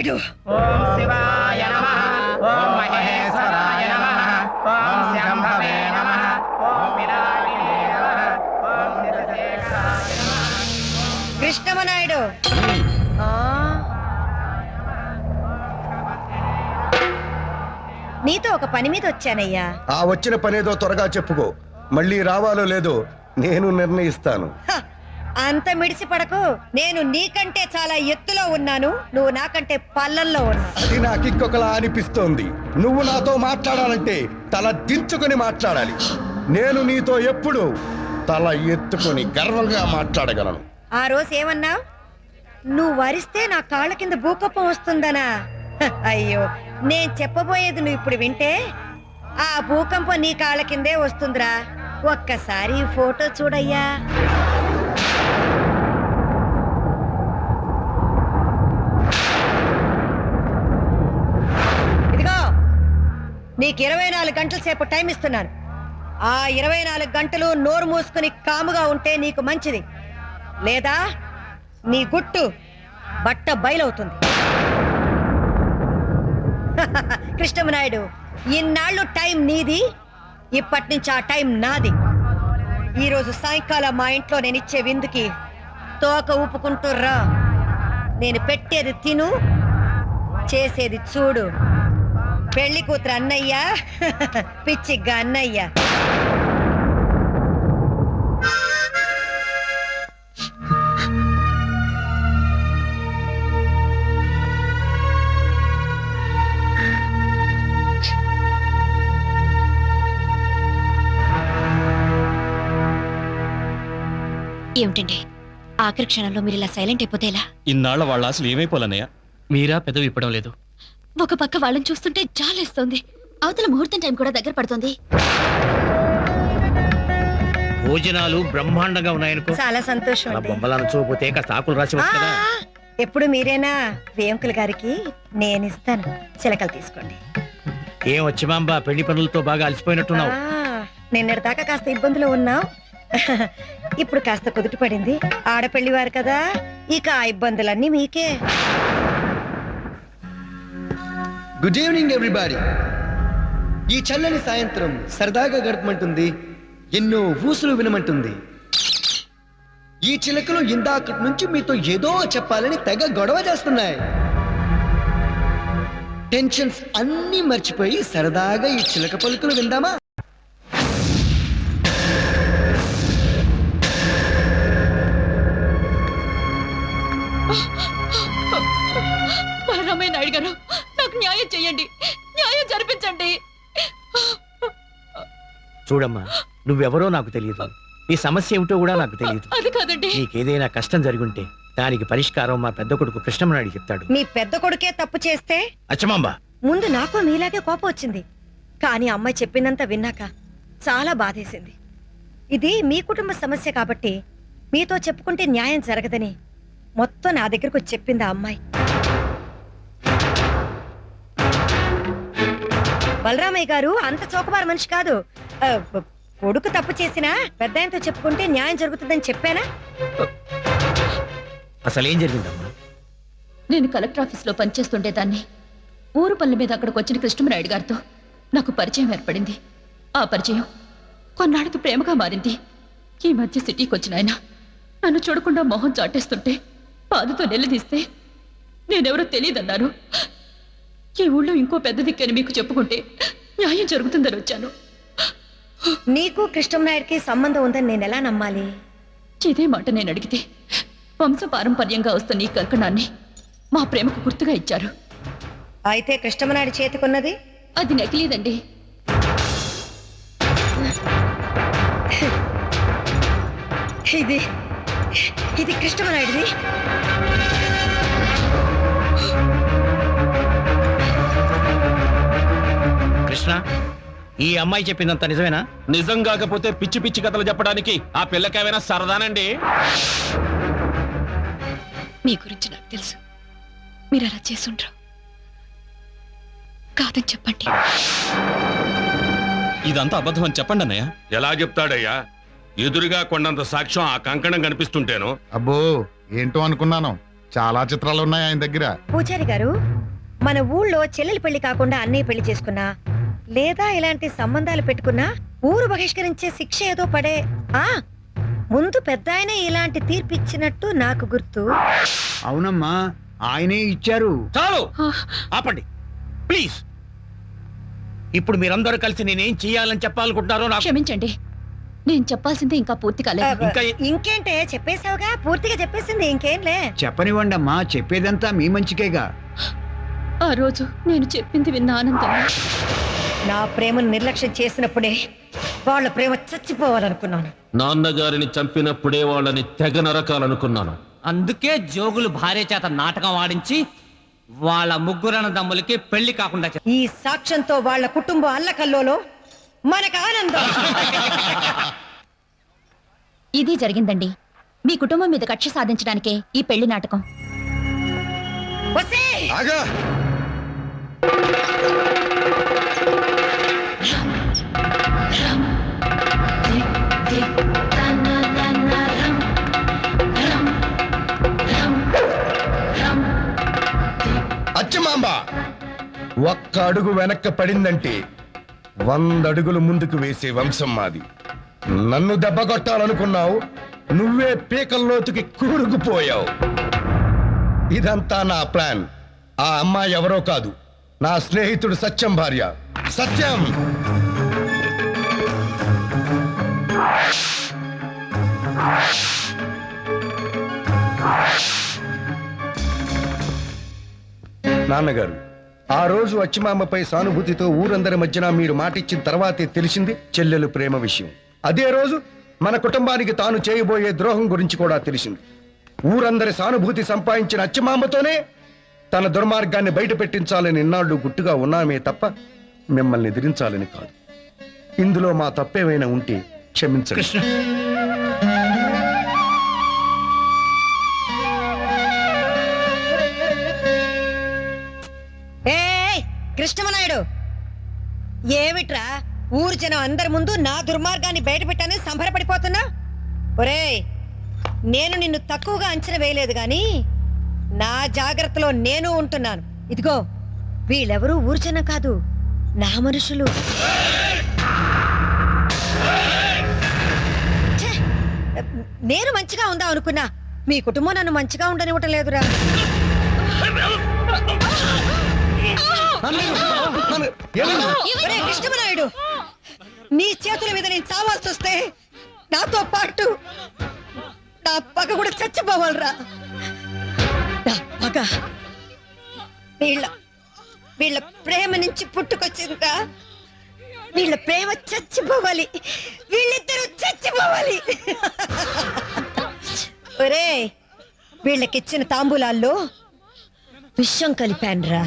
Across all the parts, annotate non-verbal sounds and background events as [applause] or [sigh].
నాయుడు ఓం శివాయ నమ. ఓం మహేశ్వరాయ నమ. ఓం శంభవే నమ. ఓం వినాయకే నమ. ఓం శివశేఖరాయ నమ. కృష్ణమ నాయుడు. ఆ? నీతో ఒక పని మీద వచ్చానయ్యా. ఆ వచ్చిన పనేదో త్వరగా చెప్పుకో. మళ్ళీ రావాలో లేదో నేను నిర్ణయిస్తాను. అంత మిడిసి పడకు నేను నీకంటే చాలా ఎత్తులో ఉన్నాను. నువ్వు నాకంటే పల్లల్లో ఉన్నావు. అది నాకు ఇంకొకలా అనిపిస్తోంది. నువ్వు నాతో మాట్లాడాలంటే తల దించుకొని మాట్లాడాలి. నేను నీతో ఎప్పుడు తల ఎత్తుకొని గర్వంగా మాట్లాడగలను. ఆ రోజు ఏమన్నావు నువ్వు వరిస్తే నా కాళ్ళ కింద భూకంపం వస్తుందనా? హ, అయ్యో నేను చెప్పబోయేది నువ్వు ఇప్పుడు వింటే ఆ భూకంపం నీ కాళ్ళ కిందే వస్తుందిరా. ఒక్కసారి ఈ ఫోటో చూడయ్యా ఇదిగో నీకు ఇరవై నాలుగు గంటల సేపు టైం ఇస్తున్నాను. ఆ ఇరవై నాలుగు గంటలు నోరు మూసుకుని కాముగా ఉంటే నీకు మంచిది. లేదా నీ గుట్టు బట్ట బయలవుతుంది. [laughs] కృష్ణమనాయుడు ఇన్నాళ్ళు టైం నీది ఇప్పటి నుంచి ఆ టైం నాది. ఈరోజు సాయంకాలం మా ఇంట్లో నేను ఇచ్చే విందుకి తోక ఊపుకుంటూ రా. నేను పెట్టేది తిను చేసేది చూడు. పెళ్ళి కూతురు అన్నయ్య. పిచ్చిగ్గా అన్నయ్య. ఏమిటండి? ఆఖరి క్షణంలో మీరు ఇలా సైలెంట్ అయిపోతే ఎలా? ఇన్నాళ్ళ వాళ్ళ అసలు ఏమైపోలన్నయ్య మీరా పెదవి ఇప్పడం లేదు. ఒక పక్క వాళ్ళని చూస్తుంటే జాలేస్తోంది. అవతల ముహూర్తం టైం కూడా దగ్గర పడుతుంది. భోజనాలు బ్రహ్మాండంగా ఉన్నాయనుకో. చాలా సంతోషం అలా అండి. బొమ్మలను చూపోతే కాస్త ఆకులు రాసి ఆ, వచ్చు కదా. ఎప్పుడు మీరేనా వేంకుల గారికి నేను ఇస్తాను. చిలకలు తీసుకోండి. ఏం వచ్చి మాంబా పెళ్ళి పనులతో బాగా అలసిపోయినట్టున్నావు? ఆ, నిన్నటి దాకా కాస్త ఇబ్బందులు ఉన్నాం. ఇప్పుడు కాస్త కుదుట పడింది. ఆడపెళ్ళి వారు కదా ఇక ఆ ఇబ్బందులన్నీ మీకే. గుడ్ ఈవినింగ్ ఎవ్రీబాడి ఈ చల్లని సాయంత్రం సరదాగా గడపమంటుంది ఎన్నో ఊసులు వినమంటుంది. ఈ చిలకలు ఇందాకటి నుంచి మీతో ఏదో చెప్పాలని తెగ గొడవ చేస్తున్నాయి. టెన్షన్స్ అన్నీ మర్చిపోయి సరదాగా ఈ చిలక పలుకులు విందామా? రామయ్య నాయుడు గారు నాకు న్యాయం చేయండి. న్యాయం జరిపించండి. చూడమ్మా నువ్వెవరో నాకు తెలియదు. నీ సమస్య ఏమిటో కూడా నాకు తెలియదు. అది కాదండి. నీకేదైనా కష్టం జరుగుంటే దానికి పరిష్కారం మా పెద్ద కొడుకు కృష్ణమనాయుడు చెప్తాడు. మీ పెద్ద కొడుకే తప్పు చేస్తే? అచ్చమాంబ ముందు నాకు మీలాగే కోపం వచ్చింది. కానీ అమ్మాయి చెప్పిందంతా విన్నాక చాలా బాధేసింది. ఇది మీ కుటుంబ సమస్య కాబట్టి మీతో చెప్పుకుంటే న్యాయం జరగదని మొత్తం నా దగ్గరకు చెప్పింది ఆ అమ్మాయి. బలరామయ్య గారు అంత చౌకబారు మనిషి కాదు. కొడుకు తప్పు చేసినా పెద్ద ఆయనతో చెప్పుకుంటే న్యాయం జరుగుతుందని చెప్పానా? అసలేం జరిగిందమ్మా? నేను కలెక్టర్ ఆఫీస్లో పనిచేస్తుండే దాన్ని. ఊరు పనుల మీద అక్కడికి వచ్చిన కృష్ణమనాయుడు గారితో నాకు పరిచయం ఏర్పడింది. ఆ పరిచయం కొన్నాళ్ళకి ప్రేమగా మారింది. ఈ మధ్య సిటీకి వచ్చిన ఆయన నన్ను చూడకుండా మొహం చాటేస్తుంటే బాధతో నిలదీస్తే నేనెవరో తెలియదన్నారు. ఈ ఊళ్ళో ఇంకో పెద్ద దిక్కని మీకు చెప్పుకుంటే న్యాయం జరుగుతుందని వచ్చాను. నీకు కృష్ణనాయుడికి సంబంధం ఉందని నేను ఎలా నమ్మాలి? ఇదే మాట నేను అడిగితే వంశపారంపర్యంగా వస్తున్న ఈ కంకణాన్ని మా ప్రేమకు గుర్తుగా ఇచ్చారు. అయితే కృష్ణమనాయుడు చేతికున్నది? అది నకిలీదండి. ఇది ఇది కృష్ణమనాయుడిది కృష్ణ ఈ అమ్మాయి చెప్పిందంత నిజమేనా? నిజం కాకపోతే పిచ్చి పిచ్చి కథలు చెప్పడానికి ఆ పిల్లకేమైనా సరదానండి? మీ గురించి నాకు తెలుసు. మీరు అలా చేసుండ్రు. కాదని చెప్పండి. ఇదంతా అబద్ధం అని చెప్పండి అన్నయ్య. ఎలా చెప్తాడయ్యా? ఎదురుగా కొండంత సాక్ష్యం ఆ కంకణం కనిపిస్తుంటేను. అబ్బో ఏంటో అనుకున్నాను. చాలా చిత్రాలు ఉన్నాయి ఆయన దగ్గర. పూజారి గారు మన ఊళ్ళో చెల్లెలి పెళ్ళి కాకుండా అన్నయ్య పెళ్ళి చేసుకున్నా లేదా ఇలాంటి సంబంధాలు పెట్టుకున్నా ఊరు బహిష్కరించే శిక్ష ఏదో పడే. ఆ ముందు పెద్ద ఆయనే ఇలాంటి తీర్పిచ్చినట్టు నాకు గుర్తు. అవునమ్మా ఆయనే ఇచ్చారు. చాలు! ఆపండి. ప్లీజ్. ఇప్పుడు మీరందరూ కలిసి నేనేం చేయాలని చెప్పాలనుకుంటున్నారో నాకు క్షమించండి. నేను చెప్పాల్సింది ఇంకా పూర్తి కాలేదు. ఇంకా ఇంకేంటే చెప్పేశావుగా? పూర్తిగా చెప్పేసింది ఇంకేంలే? చెప్పనివ్వండి అమ్మా చెప్పేదంతా మీ మంచికేగా. ఆ రోజు నేను చెప్పింది విన్న ఆనందంలో నా ప్రేమను నిర్లక్ష్యం చేసినప్పుడే వాళ్ళ ప్రేమ చచ్చిపోవాలనుకున్నాను. నాన్నగారిని చంపినప్పుడే వాళ్ళని తెగ నరకాలనుకున్నాను. అందుకే జోగులు భార్య చేత నాటకం ఆడించి వాళ్ళ ముగ్గురన దమ్ములకి పెళ్ళి కాకుండా చేశారు. ఈ సాక్ష్యంతో వాళ్ళ కుటుంబం అల్లకల్లోలో మనకు ఆనందం. ఇది జరిగిందండి. మీ కుటుంబం మీద కక్ష సాధించడానికే ఈ పెళ్ళి నాటకం. వసే! ఆగా! ఒక్క అడుగు వెనక్క పడిందంటే వంద అడుగులు ముందుకు వేసే వంశం మాది. నన్ను దెబ్బ కొట్టాలనుకున్నావు నువ్వే పీకల్లోతుకి కూరుకుపోయావు ఇదంతా నా ప్లాన్. ఆ అమ్మాయి ఎవరో కాదు నా స్నేహితుడు సత్యం భార్య. సత్యం! నాన్నగారు ఆ రోజు అచ్చిమామపై సానుభూతితో ఊరందరి మధ్యన మీరు మాటిచ్చిన తర్వాతే తెలిసింది చెల్లెలు ప్రేమ విషయం. అదే రోజు మన కుటుంబానికి తాను చేయబోయే ద్రోహం గురించి కూడా తెలిసింది. ఊరందరి సానుభూతి సంపాదించిన అచ్చిమామతోనే తన దుర్మార్గాన్ని బయట పెట్టించాలని ఇన్నాళ్ళు గుట్టుగా ఉన్నామే తప్ప మిమ్మల్ని ఎదిరించాలని కాదు. ఇందులో మా తప్పేమైనా ఉంటే క్షమించండి. కృష్ణమనాయుడు. ఏమిట్రా ఊరు జనం అందరి ముందు నా దుర్మార్గాన్ని బయటపెట్టానని సంబరపడిపోతున్నా? ఒరేయ్ నేను నిన్ను తక్కువగా అంచనా వేయలేదు గాని నా జాగ్రత్తలో నేను ఉంటున్నాను. ఇదిగో వీళ్ళెవరూ ఊరు జనం కాదు నా మనుషులు. ఛే! నేను మంచిగా ఉందా అనుకున్నా మీ కుటుంబం నన్ను మంచిగా ఉండనివ్వటం లేదురా. ఒరే కృష్ణమనాయుడు నీ చేతుల మీద నేను చావాల్సి వస్తే నాతో పాటు నా పగ కూడా చచ్చిపోవాలరా నా పగ వీళ్ళ వీళ్ళ ప్రేమ నుంచి పుట్టుకొచ్చిందా వీళ్ళ ప్రేమ చచ్చిపోవాలి వీళ్ళిద్దరూ చచ్చిపోవాలి ఒరే వీళ్ళకిచ్చిన తాంబూలాల్లో విషం కలిపానురా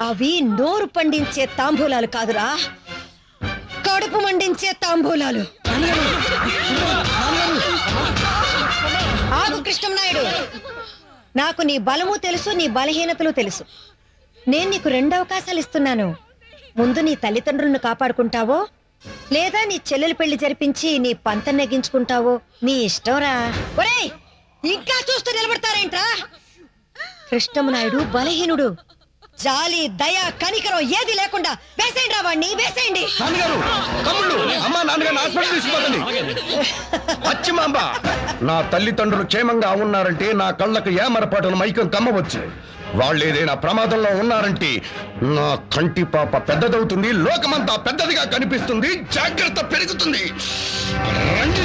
అవి నోరు పండించే తాంబూలాలు కాదురా. కడుపు మండించే తాంబూలాలు. ఆగు కృష్ణంనాయుడు. నాకు నీ బలము తెలుసు నీ బలహీనతలు తెలుసు. నేను నీకు రెండు అవకాశాలు ఇస్తున్నాను. ముందు నీ తల్లిదండ్రులను కాపాడుకుంటావో లేదా నీ చెల్లెలు పెళ్ళి జరిపించి నీ పంత నెగ్గించుకుంటావో నీ ఇష్టంరా. ఒరేయ్ ఇంకా చూస్తూ నిలబడతారేంట్రా? కృష్ణమనాయుడు బలహీనుడు. జాలి దయ కనికరం ఏది లేకుండా వేసేయండి రా వాడిని వేసేయండి. నాన్నగారు తమ్ముళ్ళు అమ్మా నాన్నగారు హాస్పిటల్ తీసుకుపోతండి అచ్చిమాంబ నా తల్లిదండ్రులు క్షేమంగా ఉన్నారంటే నా కళ్ళకు ఏమరపాటున మైకం కమ్మవచ్చు. వాళ్ళు ఏదైనా ప్రమాదంలో ఉన్నారంటే నా కంటి పాప పెద్దదవుతుంది లోకమంతా పెద్దదిగా కనిపిస్తుంది జాగ్రత్త పెరుగుతుంది. రండి.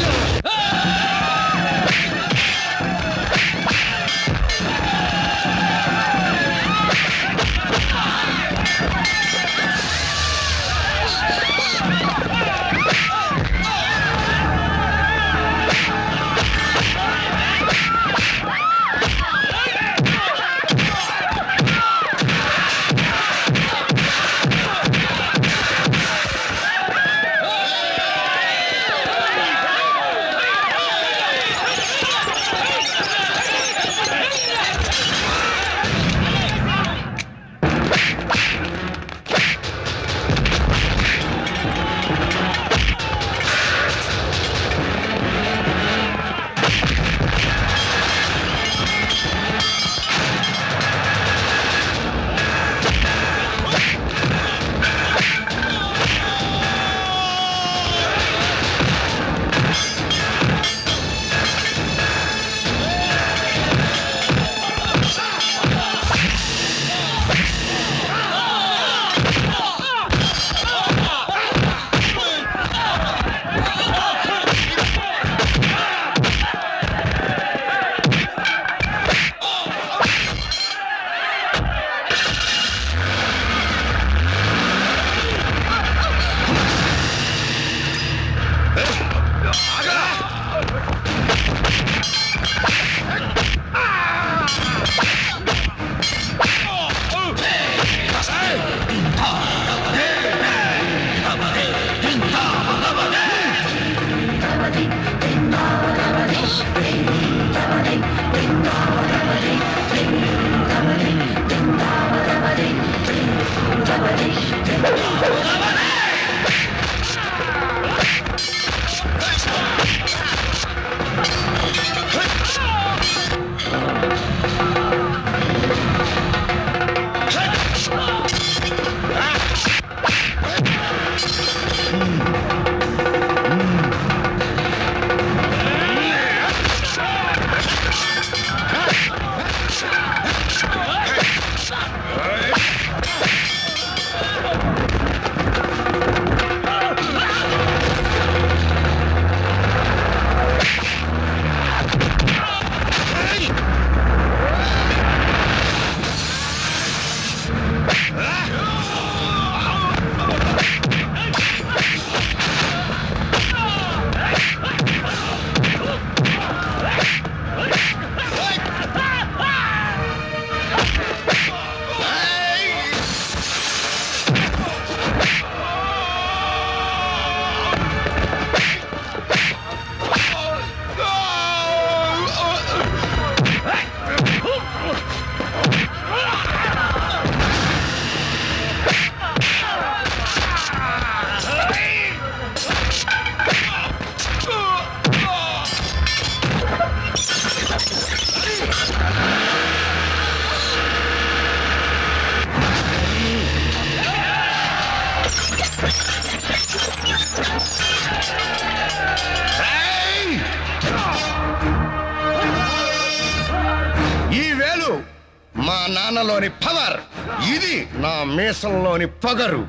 దేశంలోని మీసంలోని పగరు.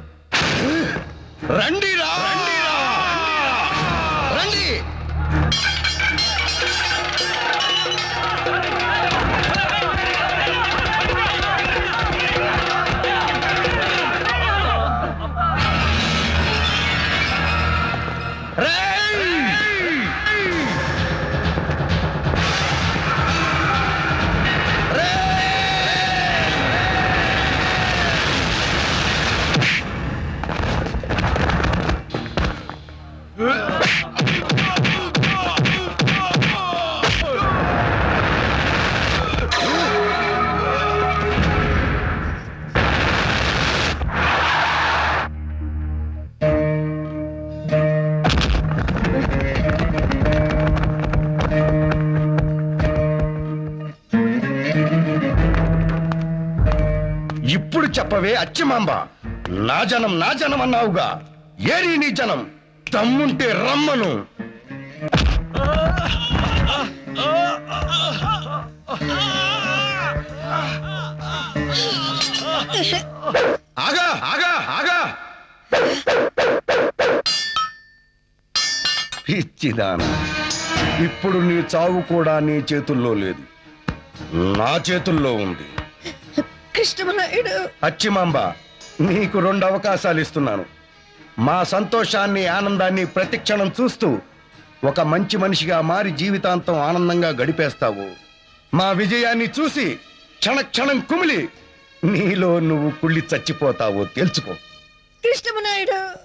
రండిరా! ఇప్పుడు చెప్పవే అచ్చిమాంబ. నా జనం నా జనం అన్నావుగా. ఏరి నీ జనం. తమ్ముంటే రమ్మను. ఆగా ఆగా ఆగా. పిచ్చిదాన. ఇప్పుడు నీ చావు కూడా నీ చేతుల్లో లేదు. నా చేతుల్లో ఉంది. కృష్ణమనాయుడు అచ్చిమాంబ నీకు రెండు అవకాశాలు ఇస్తున్నాను. మా సంతోషాన్ని ఆనందాన్ని ప్రతిక్షణం చూస్తూ ఒక మంచి మనిషిగా మారి జీవితాంతం ఆనందంగా గడిపేస్తావు. మా విజయాన్ని చూసి క్షణక్షణం కుమిలి నీలో నువ్వు కుళ్ళి చచ్చిపోతావో. తెలుసుకో. కృష్ణమనాయుడు